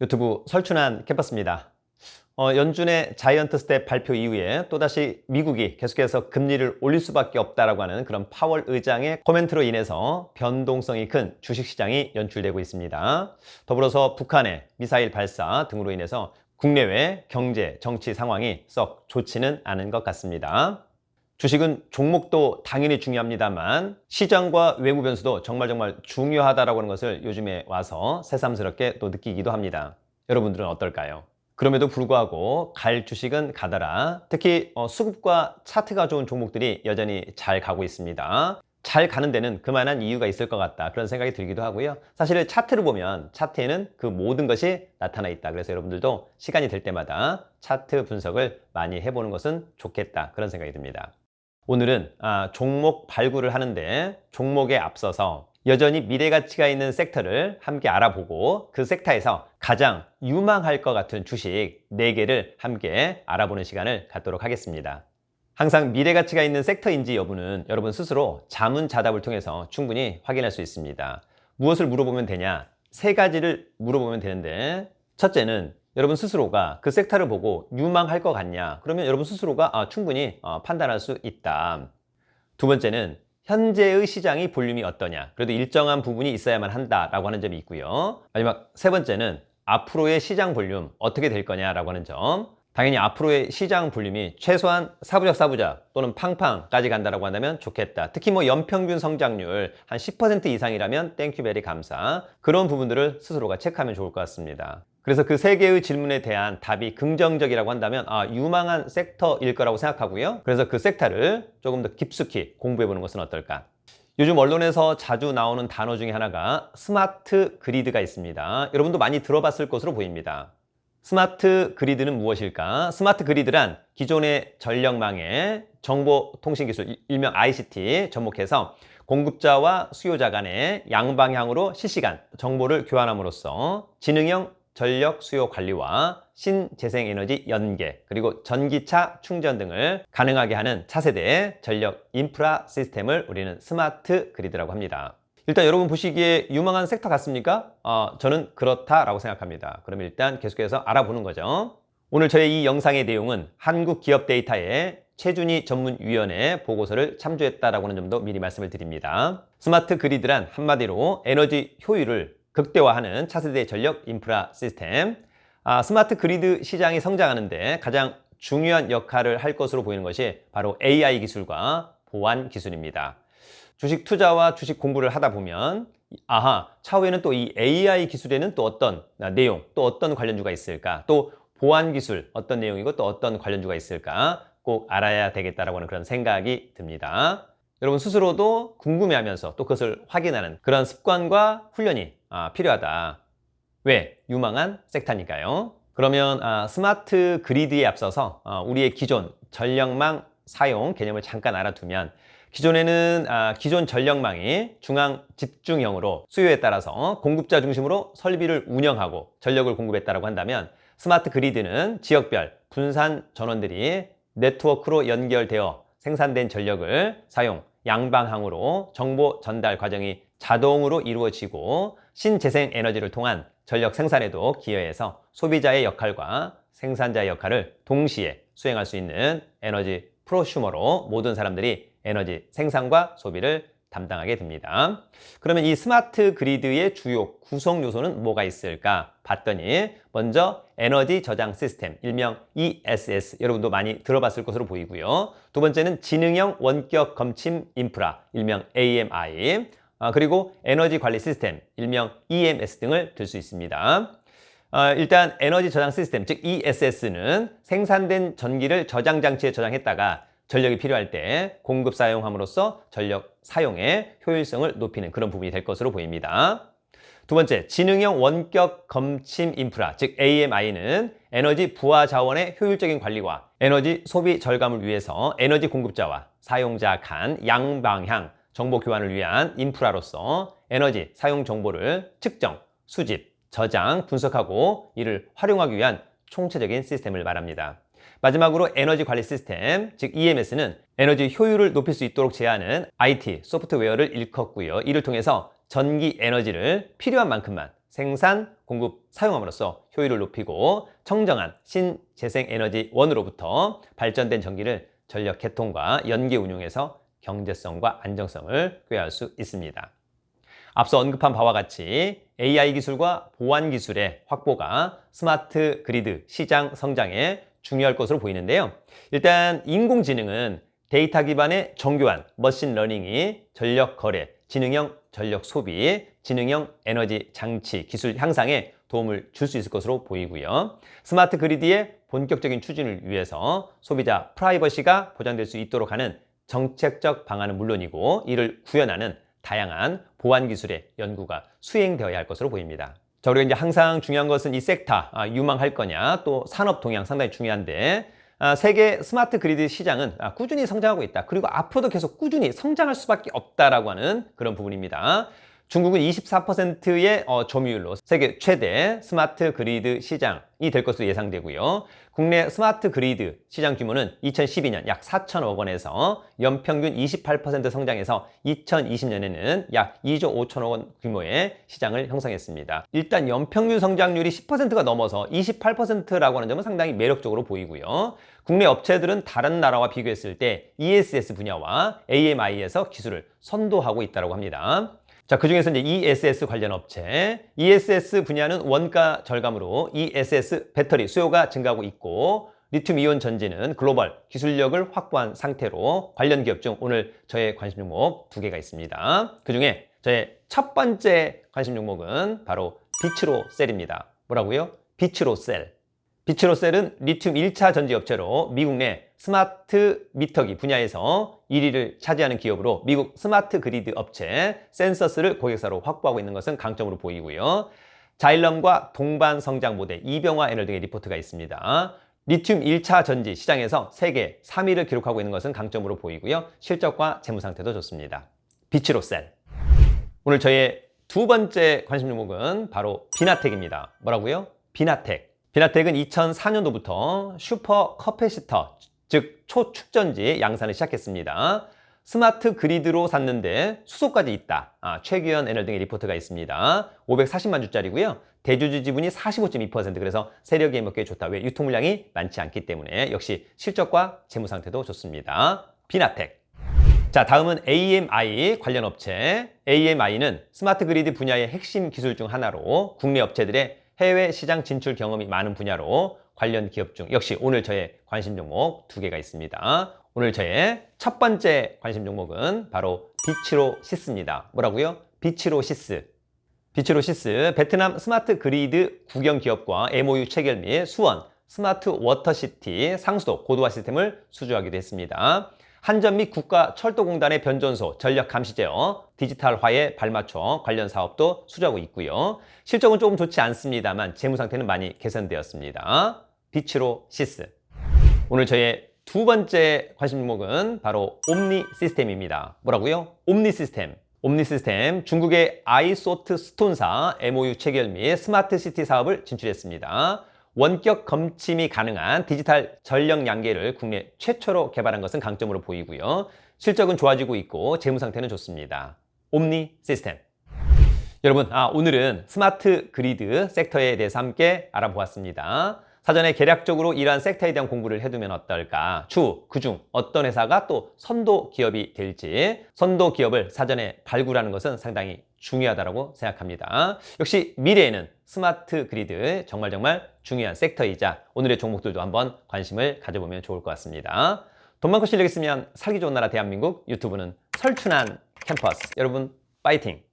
유튜브 설춘한 캠퍼스입니다. 어, 연준의 자이언트 스텝 발표 이후에 또다시 미국이 계속해서 금리를 올릴 수밖에 없다라고 하는 그런 파월 의장의 코멘트로 인해서 변동성이 큰 주식시장이 연출되고 있습니다. 더불어서 북한의 미사일 발사 등으로 인해서 국내외 경제, 정치 상황이 썩 좋지는 않은 것 같습니다. 주식은 종목도 당연히 중요합니다만 시장과 외부 변수도 정말 정말 중요하다라고 하는 것을 요즘에 와서 새삼스럽게 또 느끼기도 합니다. 여러분들은 어떨까요? 그럼에도 불구하고 갈 주식은 가더라. 특히 어, 수급과 차트가 좋은 종목들이 여전히 잘 가고 있습니다. 잘 가는 데는 그만한 이유가 있을 것 같다. 그런 생각이 들기도 하고요. 사실 차트를 보면 차트에는 그 모든 것이 나타나 있다. 그래서 여러분들도 시간이 될 때마다 차트 분석을 많이 해보는 것은 좋겠다. 그런 생각이 듭니다. 오늘은 아, 종목 발굴을 하는데 종목에 앞서서 여전히 미래 가치가 있는 섹터를 함께 알아보고 그 섹터에서 가장 유망할 것 같은 주식 4개를 함께 알아보는 시간을 갖도록 하겠습니다. 항상 미래 가치가 있는 섹터인지 여부는 여러분 스스로 자문자답을 통해서 충분히 확인할 수 있습니다. 무엇을 물어보면 되냐? 세 가지를 물어보면 되는데 첫째는 여러분 스스로가 그 섹터를 보고 유망할 것 같냐? 그러면 여러분 스스로가 아, 충분히 어, 판단할 수 있다. 두 번째는 현재의 시장이 볼륨이 어떠냐? 그래도 일정한 부분이 있어야만 한다라고 하는 점이 있고요. 마지막 세 번째는 앞으로의 시장 볼륨 어떻게 될 거냐라고 하는 점. 당연히 앞으로의 시장 볼륨이 최소한 사부작 사부작 또는 팡팡까지 간다라고 한다면 좋겠다. 특히 뭐 연평균 성장률 한 10% 이상이라면 땡큐베리 감사. 그런 부분들을 스스로가 체크하면 좋을 것 같습니다. 그래서 그 세 개의 질문에 대한 답이 긍정적이라고 한다면 아, 유망한 섹터일 거라고 생각하고요. 그래서 그 섹터를 조금 더 깊숙이 공부해 보는 것은 어떨까? 요즘 언론에서 자주 나오는 단어 중에 하나가 스마트 그리드가 있습니다. 여러분도 많이 들어봤을 것으로 보입니다. 스마트 그리드는 무엇일까? 스마트 그리드란 기존의 전력망의 정보통신기술, 일명 ICT 접목해서 공급자와 수요자 간의 양방향으로 실시간 정보를 교환함으로써 지능형 전력 수요 관리와 신재생에너지 연계, 그리고 전기차 충전 등을 가능하게 하는 차세대 전력 인프라 시스템을 우리는 스마트 그리드라고 합니다. 일단 여러분 보시기에 유망한 섹터 같습니까? 어, 저는 그렇다라고 생각합니다. 그럼 일단 계속해서 알아보는 거죠. 오늘 저의 이 영상의 내용은 한국기업데이터의 최준희 전문위원회 보고서를 참조했다라고 하는 점도 미리 말씀을 드립니다. 스마트 그리드란 한마디로 에너지 효율을 극대화하는 차세대 전력 인프라 시스템. 아, 스마트 그리드 시장이 성장하는데 가장 중요한 역할을 할 것으로 보이는 것이 바로 AI 기술과 보안 기술입니다. 주식 투자와 주식 공부를 하다 보면 아하 차후에는 또 이 AI 기술에는 또 어떤 내용 또 어떤 관련주가 있을까 또 보안 기술 어떤 내용이고 또 어떤 관련주가 있을까 꼭 알아야 되겠다라고 하는 그런 생각이 듭니다. 여러분 스스로도 궁금해하면서 또 그것을 확인하는 그런 습관과 훈련이 아, 필요하다. 왜? 유망한 섹터니까요. 그러면 아, 스마트 그리드에 앞서서 아, 우리의 기존 전력망 사용 개념을 잠깐 알아두면 기존에는 아, 기존 전력망이 중앙 집중형으로 수요에 따라서 공급자 중심으로 설비를 운영하고 전력을 공급했다고 한다면 스마트 그리드는 지역별 분산 전원들이 네트워크로 연결되어 생산된 전력을 사용 양방향으로 정보 전달 과정이 자동으로 이루어지고 신재생 에너지를 통한 전력 생산에도 기여해서 소비자의 역할과 생산자의 역할을 동시에 수행할 수 있는 에너지 프로슈머로 모든 사람들이 에너지 생산과 소비를 담당하게 됩니다. 그러면 이 스마트 그리드의 주요 구성 요소는 뭐가 있을까 봤더니 먼저 에너지 저장 시스템 일명 ESS 여러분도 많이 들어봤을 것으로 보이고요. 두 번째는 지능형 원격 검침 인프라 일명 AMI 아, 그리고 에너지 관리 시스템 일명 EMS 등을 들 수 있습니다. 어, 일단 에너지 저장 시스템 즉 ESS는 생산된 전기를 저장 장치에 저장했다가 전력이 필요할 때 공급 사용함으로써 전력 사용의 효율성을 높이는 그런 부분이 될 것으로 보입니다. 두 번째, 지능형 원격 검침 인프라, 즉 AMI는 에너지 부하 자원의 효율적인 관리와 에너지 소비 절감을 위해서 에너지 공급자와 사용자 간 양방향 정보 교환을 위한 인프라로서 에너지 사용 정보를 측정, 수집, 저장, 분석하고 이를 활용하기 위한 총체적인 시스템을 말합니다. 마지막으로 에너지 관리 시스템, 즉 EMS는 에너지 효율을 높일 수 있도록 제한하는 IT 소프트웨어를 일컫고요. 이를 통해서 전기 에너지를 필요한 만큼만 생산, 공급 사용함으로써 효율을 높이고 청정한 신재생 에너지 원으로부터 발전된 전기를 전력 개통과 연계 운용에서 경제성과 안정성을 꾀할 수 있습니다. 앞서 언급한 바와 같이 AI 기술과 보안 기술의 확보가 스마트 그리드 시장 성장에 중요할 것으로 보이는데요. 일단 인공지능은 데이터 기반의 정교한 머신 러닝이 전력 거래, 지능형 전력 소비, 지능형 에너지 장치 기술 향상에 도움을 줄 수 있을 것으로 보이고요. 스마트 그리드의 본격적인 추진을 위해서 소비자 프라이버시가 보장될 수 있도록 하는 정책적 방안은 물론이고 이를 구현하는 다양한 보안 기술의 연구가 수행되어야 할 것으로 보입니다. 자, 우리가 이제 항상 중요한 것은 이 섹터, 아, 유망할 거냐, 또 산업 동향 상당히 중요한데, 아, 세계 스마트 그리드 시장은 아, 꾸준히 성장하고 있다. 그리고 앞으로도 계속 꾸준히 성장할 수밖에 없다라고 하는 그런 부분입니다. 중국은 24%의 어, 점유율로 세계 최대 스마트 그리드 시장이 될 것으로 예상되고요. 국내 스마트 그리드 시장 규모는 2012년 약 4천억 원에서 연평균 28% 성장해서 2020년에는 약 2조 5천억 원 규모의 시장을 형성했습니다. 일단 연평균 성장률이 10%가 넘어서 28%라고 하는 점은 상당히 매력적으로 보이고요. 국내 업체들은 다른 나라와 비교했을 때 ESS 분야와 AMI에서 기술을 선도하고 있다고 합니다. 자, 그 중에서 이제 ESS 관련 업체, ESS 분야는 원가 절감으로 ESS 배터리 수요가 증가하고 있고, 리튬 이온 전지는 글로벌 기술력을 확보한 상태로 관련 기업 중 오늘 저의 관심 종목 두 개가 있습니다. 그 중에 저의 첫 번째 관심 종목은 바로 비츠로 셀입니다. 뭐라고요? 비츠로 셀. 비츠로셀은 리튬 1차 전지 업체로 미국 내 스마트 미터기 분야에서 1위를 차지하는 기업으로 미국 스마트 그리드 업체 센서스를 고객사로 확보하고 있는 것은 강점으로 보이고요. 자일럼과 동반 성장 모델 이병화 에널 등의 리포트가 있습니다. 리튬 1차 전지 시장에서 세계 3위를 기록하고 있는 것은 강점으로 보이고요. 실적과 재무 상태도 좋습니다. 비츠로셀. 오늘 저의 두 번째 관심 종목은 바로 비나텍입니다. 뭐라고요? 비나텍. 비나텍은 2004년도부터 슈퍼 커패시터, 즉 초축전지 양산을 시작했습니다. 스마트 그리드로 샀는데 수소까지 있다. 아, 최규현 에널 등의 리포트가 있습니다. 540만 주짜리고요. 대주주 지분이 45.2% 그래서 세력이 먹기에 좋다. 왜? 유통 물량이 많지 않기 때문에 역시 실적과 재무 상태도 좋습니다. 비나텍. 자, 다음은 AMI 관련 업체. AMI는 스마트 그리드 분야의 핵심 기술 중 하나로 국내 업체들의 해외 시장 진출 경험이 많은 분야로 관련 기업 중 역시 오늘 저의 관심 종목 두 개가 있습니다. 오늘 저의 첫 번째 관심 종목은 바로 비치로 시스입니다. 뭐라고요? 비치로 시스. 비치로 시스, 베트남 스마트 그리드 국영 기업과 MOU 체결 및 수원 스마트 워터시티 상수도 고도화 시스템을 수주하기도 했습니다. 한전 및 국가철도공단의 변전소, 전력 감시 제어, 디지털화에 발맞춰 관련 사업도 수주하고 있고요. 실적은 조금 좋지 않습니다만 재무 상태는 많이 개선되었습니다. 비치로 시스. 오늘 저의 두 번째 관심 종목은 바로 옴니 시스템입니다. 뭐라고요? 옴니 시스템. 옴니 시스템 중국의 아이소트 스톤사 MOU 체결 및 스마트 시티 사업을 진출했습니다. 원격 검침이 가능한 디지털 전력 양계를 국내 최초로 개발한 것은 강점으로 보이고요. 실적은 좋아지고 있고 재무 상태는 좋습니다. 옴니 시스템. 여러분, 아, 오늘은 스마트 그리드 섹터에 대해서 함께 알아보았습니다. 사전에 계략적으로 이러한 섹터에 대한 공부를 해두면 어떨까? 추, 그중 어떤 회사가 또 선도 기업이 될지 선도 기업을 사전에 발굴하는 것은 상당히 중요하다고 생각합니다. 역시 미래에는 스마트 그리드 정말 정말 중요한 섹터이자 오늘의 종목들도 한번 관심을 가져보면 좋을 것 같습니다. 돈 많고 실력 있으면 살기 좋은 나라 대한민국 유튜브는 설춘한 캠퍼스 여러분 파이팅!